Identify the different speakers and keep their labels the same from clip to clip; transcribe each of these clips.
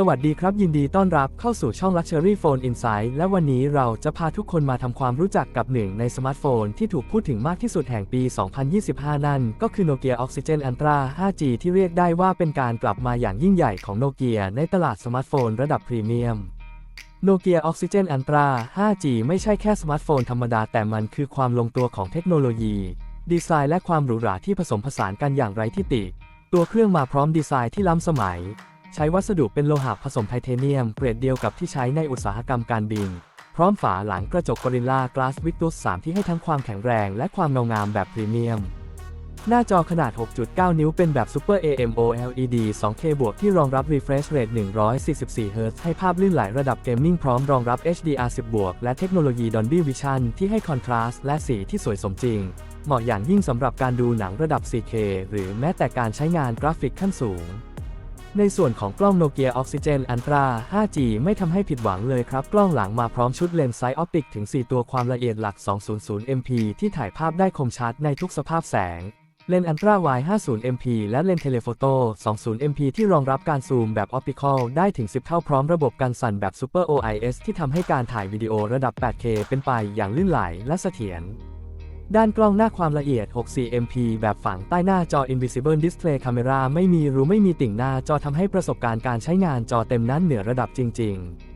Speaker 1: สวัสดีครับ ยินดีต้อนรับเข้าสู่ช่อง Luxury Phone Insight และวันนี้เราจะพาทุกคนมาทำความรู้จักกับหนึ่งในสมาร์ทโฟนที่ถูกพูดถึงมากที่สุดแห่งปี 2025 นั่น ก็คือ Nokia Oxygen Ultra 5G ที่เรียกได้ว่าเป็นการกลับมาอย่างยิ่งใหญ่ของโนเกียในตลาดสมาร์ทโฟนระดับพรีเมียม Nokia Oxygen Ultra 5G ไม่ใช่แค่สมาร์ทโฟนธรรมดาแต่มันคือความลงตัวของเทคโนโลยี ดีไซน์และความหรูหราที่ผสมผสานกันอย่างไร้ที่ติ ตัวเครื่องมาพร้อมดีไซน์ที่ล้ำสมัย ใช้วัสดุเป็นโลหะผสมไทเทเนียม เกรดเดียวกับที่ใช้ในอุตสาหกรรมการบิน พร้อมฝาหลังกระจก Gorilla Glass Victus 3ที่ให้ทั้งความแข็งแรงและความเงางามแบบพรีเมียม หน้าจอขนาด 6.9 นิ้วเป็นแบบ Super AMOLED 2K บวกที่รองรับ refresh rate 144 Hz ให้ภาพลื่นไหลระดับเกมมิ่งพร้อมรองรับ HDR 10บวกและเทคโนโลยี Dolby Vision ที่ให้คอนทราสต์และสีที่สวยสมจริง เหมาะอย่างยิ่งสำหรับการดูหนังระดับ 4K หรือแม้แต่การใช้งานกราฟิกขั้นสูง ในส่วนของกล้อง Nokia Oxygen Ultra 5G ไม่ทำให้ผิดหวังเลยครับ กล้องหลังมาพร้อมชุดเลนส์ไซออปติกถึง 4 ตัวความละเอียดหลัก 200 MP ที่ถ่ายภาพได้คมชัดในทุกสภาพแสง เลนส์ Ultra Wide 50 MP และเลนส์ Telephoto 20 MP ที่รองรับการซูมแบบ Optical ได้ถึง 10 เท่าพร้อมระบบการสั่นแบบ Super OIS ที่ทำให้การถ่ายวิดีโอระดับ 8K เป็นไปอย่างลื่นไหลและเสถียร ด้านกล้องหน้าความละเอียด64 MP แบบฝังใต้หน้าจอ Invisible Display Camera ไม่มีรูไม่มีติ่งหน้าจอทำให้ประสบการณ์การใช้งานจอเต็มนั้นเหนือระดับจริง ๆ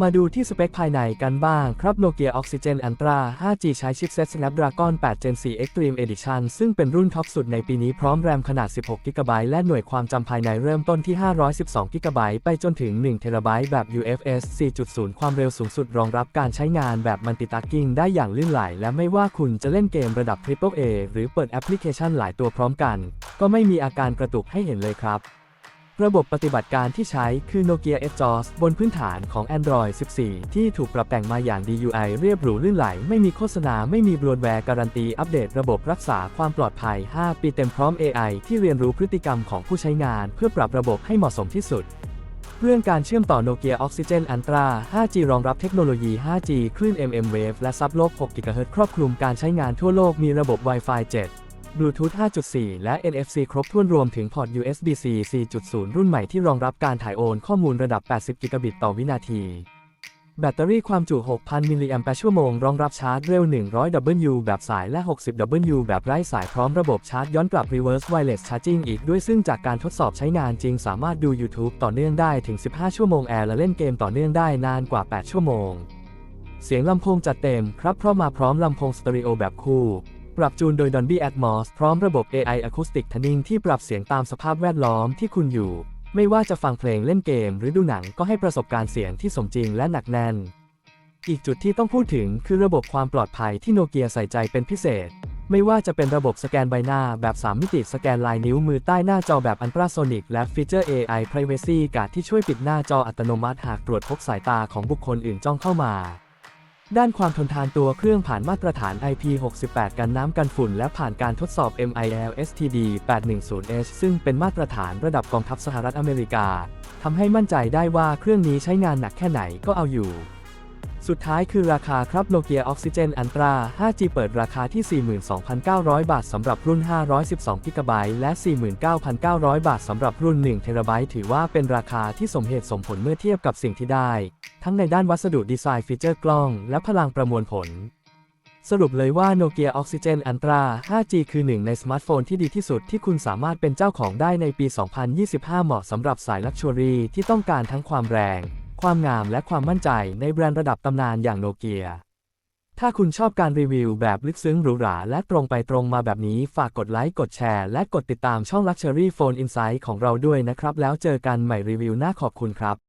Speaker 1: มาดูที่สเปคภายในกันบ้างครับ Nokia Oxygen Ultra 5G ใช้ชิปเซ็ต Snapdragon 8 Gen 4 Extreme Edition ซึ่งเป็นรุ่นท็อปสุดในปีนี้พร้อมแรมขนาด 16 GB และหน่วยความจำภายในเริ่มต้นที่ 512 GB ไปจนถึง 1 TB แบบ UFS 4.0 ความเร็วสูงสุดรองรับการใช้งานแบบ Multitasking ได้อย่างลื่นไหล และไม่ว่าคุณจะเล่นเกมระดับ Triple A หรือเปิดแอปพลิเคชันหลายตัวพร้อมกัน ก็ไม่มีอาการกระตุกให้เห็นเลยครับ ระบบปฏิบัติการที่ใช้คือ Nokia Exos บนพื้นฐานของ Android 14 ที่ถูกปรับแต่งมาอย่าง DUI เรียบหรูลื่นไหล ไม่มีโฆษณา ไม่มีบรวนแวร์การันตี อัปเดตระบบรักษาความปลอดภัย 5 ปีเต็มพร้อม AI ที่เรียนรู้พฤติกรรมของผู้ใช้งาน เพื่อปรับระบบให้เหมาะสมที่สุดเรื่องการเชื่อมต่อ Nokia Oxygen Ultra 5G รองรับเทคโนโลยี 5G คลื่น MM Wave และซับโลก 6 GHz ครอบคลุมการใช้งานทั่วโลกมีระบบ Wi-Fi 7 Bluetooth 5.4 และ NFC ครบถ้วนรวมถึงพอร์ต USB-C 4.0 รุ่นใหม่ที่รองรับการถ่ายโอนข้อมูลระดับ 80 กิกะบิตต่อวินาที แบตเตอรี่ความจุ 6,000 มิลลิแอมป์ชั่วโมง รองรับชาร์จเร็ว 100W แบบสายและ 60W แบบไร้สายพร้อมระบบชาร์จย้อนกลับ Reverse Wireless Charging อีกด้วยซึ่งจากการทดสอบใช้งานจริงสามารถดู YouTube ต่อเนื่องได้ถึง 15 ชั่วโมงแอร์และเล่นเกมต่อเนื่องได้นานกว่า 8 ชั่วโมง เสียงลำโพงจัดเต็มครับเพราะมาพร้อมลำโพงสเตอริโอแบบคู่ ปรับจูนโดย Dolby Atmos พร้อมระบบ AI Acoustic Tuning ที่ปรับเสียงตามสภาพแวดล้อมที่คุณอยู่ ไม่ว่าจะฟังเพลงเล่นเกม หรือดูหนังก็ให้ประสบการณ์เสียงที่สมจริงและหนักแน่น อีกจุดที่ต้องพูดถึงคือระบบความปลอดภัยที่โนเกียใส่ใจเป็นพิเศษ ไม่ว่าจะเป็นระบบสแกนใบหน้าแบบ 3 มิติสแกนลายนิ้วมือใต้หน้าจอแบบอันตราโซนิกและฟีเจอร์ AI Privacy Guard ที่ช่วยปิดหน้าจออัตโนมัติหากตรวจพบสายตาของบุคคลอื่นจ้องเข้ามา ด้านความทนทานตัวเครื่องผ่านมาตรฐาน IP68 กันน้ำกันฝุ่น และผ่านการทดสอบ MIL STD 810H ซึ่งเป็นมาตรฐานระดับกองทัพสหรัฐอเมริกาทำให้มั่นใจได้ว่าเครื่องนี้ใช้งานหนักแค่ไหนก็เอาอยู่ สุดท้ายคือราคาครับ Nokia Oxygen Ultra 5G เปิดราคาที่ 42,900 บาทสำหรับรุ่น 512 GB และ 49,900 บาทสำหรับรุ่น1 TB ถือว่าเป็นราคาที่สมเหตุสมผลเมื่อเทียบกับสิ่งที่ได้ ทั้งในด้านวัสดุดีไซน์ฟีเจอร์กล้อง และพลังประมวลผล สรุปเลยว่า Nokia Oxygen Ultra 5G คือหนึ่งในสมาร์ทโฟนที่ดีที่สุดที่คุณสามารถเป็นเจ้าของได้ในปี 2025 เหมาะสำหรับสายลักชัวรี่ที่ต้องการทั้งความแรง ความงามและความมั่นใจในแบรนด์ระดับตำนานอย่างโนเกีย ถ้าคุณชอบการรีวิวแบบลึกซึ้งหรูหรา และตรงไปตรงมาแบบนี้ฝากกดไลค์ กดแชร์ และกดติดตามช่อง Luxury Phone Insight ของเราด้วยนะครับ แล้วเจอกันใหม่รีวิวหน้าขอบคุณครับ